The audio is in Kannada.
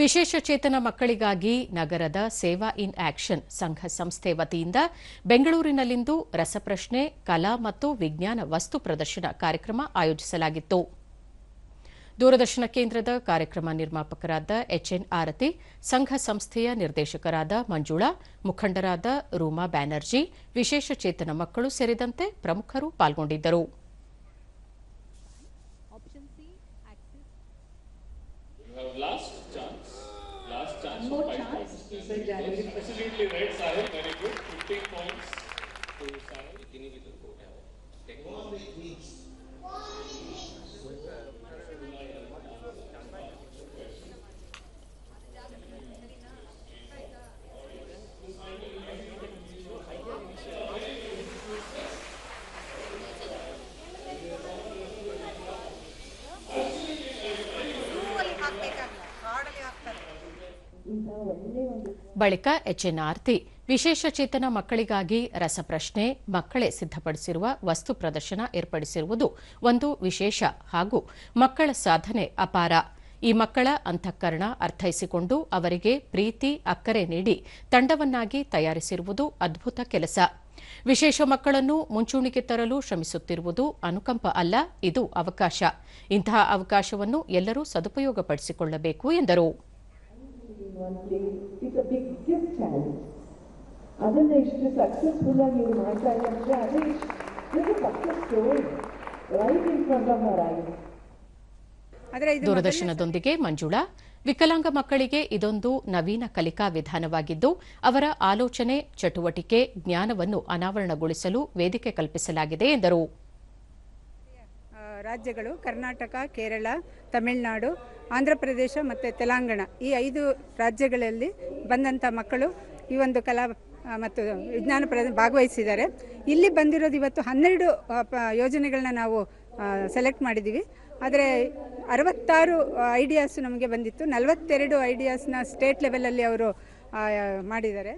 ವಿಶೇಷ ಚೇತನ ಮಕ್ಕಳಿಗಾಗಿ ನಗರದ ಸೇವಾ ಇನ್ ಆಕ್ಷನ್ ಸಂಘ ಸಂಸ್ಥೆ ವತಿಯಿಂದ ಬೆಂಗಳೂರಿನಲ್ಲಿಂದು ರಸಪ್ರಶ್ನೆ, ಕಲಾ ಮತ್ತು ವಿಜ್ಞಾನ ವಸ್ತು ಪ್ರದರ್ಶನ ಕಾರ್ಯಕ್ರಮ ಆಯೋಜಿಸಲಾಗಿತ್ತು. ದೂರದರ್ಶನ ಕೇಂದ್ರದ ಕಾರ್ಯಕ್ರಮ ನಿರ್ಮಾಪಕರಾದ ಎಚ್ಎನ್ ಆರತಿ, ಸಂಘ ಸಂಸ್ಥೆಯ ನಿರ್ದೇಶಕರಾದ ಮಂಜುಳಾ, ಮುಖಂಡರಾದ ರೂಮಾ ಬ್ಯಾನರ್ಜಿ, ವಿಶೇಷ ಚೇತನ ಮಕ್ಕಳು ಸೇರಿದಂತೆ ಪ್ರಮುಖರು ಪಾಲ್ಗೊಂಡಿದ್ದರು. You have last chance. Last chance for five points. Absolutely right, Sahil. Very good. 15 ಬಳಿಕ ಎಚ್ಎನ್ ಆರ್ತಿ ವಿಶೇಷ ಚೇತನ ಮಕ್ಕಳಿಗಾಗಿ ರಸಪ್ರಶ್ನೆ ಮಕ್ಕಳೇ ಸಿದ್ದಪಡಿಸಿರುವ ವಸ್ತು ಪ್ರದರ್ಶನ ಏರ್ಪಡಿಸಿರುವುದು ಒಂದು ವಿಶೇಷ ಹಾಗೂ ಮಕ್ಕಳ ಸಾಧನೆ ಅಪಾರ. ಈ ಮಕ್ಕಳ ಅಂತಃಕರಣ ಅರ್ಥೈಸಿಕೊಂಡು ಅವರಿಗೆ ಪ್ರೀತಿ, ಅಕ್ಕರೆ ನೀಡಿ ತಂಡವನ್ನಾಗಿ ತಯಾರಿಸಿರುವುದು ಅದ್ಭುತ ಕೆಲಸ. ವಿಶೇಷ ಮಕ್ಕಳನ್ನು ಮುಂಚೂಣಿಗೆ ತರಲು ಶ್ರಮಿಸುತ್ತಿರುವುದು ಅನುಕಂಪ ಅಲ್ಲ, ಇದು ಅವಕಾಶ. ಇಂತಹ ಅವಕಾಶವನ್ನು ಎಲ್ಲರೂ ಸದುಪಯೋಗಪಡಿಸಿಕೊಳ್ಳಬೇಕು ಎಂದರು. One it's a biggest challenge ಅದನ್ನ ಇಷ್ಟು ಸಕ್ಸಸ್ಫುಲ್ ಆಗಿ ನೀವು ಮಾಡ್ತಾ ಇದ್ದಾರೆ ಅದೇ ಇಷ್ಟು success story right in front of our eyes ದೂರದರ್ಶನದೊಂದಿಗೆ Manjula ವಿಕಲಾಂಗ ಮಕ್ಕಳಿಗೆ ಇದೊಂದು ನವೀನ ಕಲಿಕಾ ವಿಧಾನವಾಗಿದ್ದು ಅವರ ಆಲೋಚನೆ ಚಟುವಟಿಕೆ ಜ್ಞಾನವನ್ನು ಅನಾವರಣಗೊಳಿಸಲು ವೇದಿಕೆ ಕಲ್ಪಿಸಲಾಗಿದೆ ಎಂದರು. ರಾಜ್ಯಗಳು ಕರ್ನಾಟಕ, ಕೇರಳ, ತಮಿಳುನಾಡು, ಆಂಧ್ರ ಪ್ರದೇಶ ಮತ್ತು ತೆಲಂಗಾಣ ಈ ಐದು ರಾಜ್ಯಗಳಲ್ಲಿ ಬಂದಂಥ ಮಕ್ಕಳು ಈ ಒಂದು ಕಲಾ ಮತ್ತು ವಿಜ್ಞಾನ ಪ್ರದ, ಭಾಗವಹಿಸಿದ್ದಾರೆ. ಇಲ್ಲಿ ಬಂದಿರೋದು ಇವತ್ತು ಹನ್ನೆರಡು ಯೋಜನೆಗಳನ್ನ ನಾವು ಸೆಲೆಕ್ಟ್ ಮಾಡಿದ್ದೀವಿ ಆದರೆ ಅರವತ್ತಾರು ಐಡಿಯಾಸ್ ನಮಗೆ ಬಂದಿತ್ತು. ನಲವತ್ತೆರಡು ಐಡಿಯಾಸ್ನ ಸ್ಟೇಟ್ ಲೆವೆಲಲ್ಲಿ ಅವರು ಮಾಡಿದ್ದಾರೆ.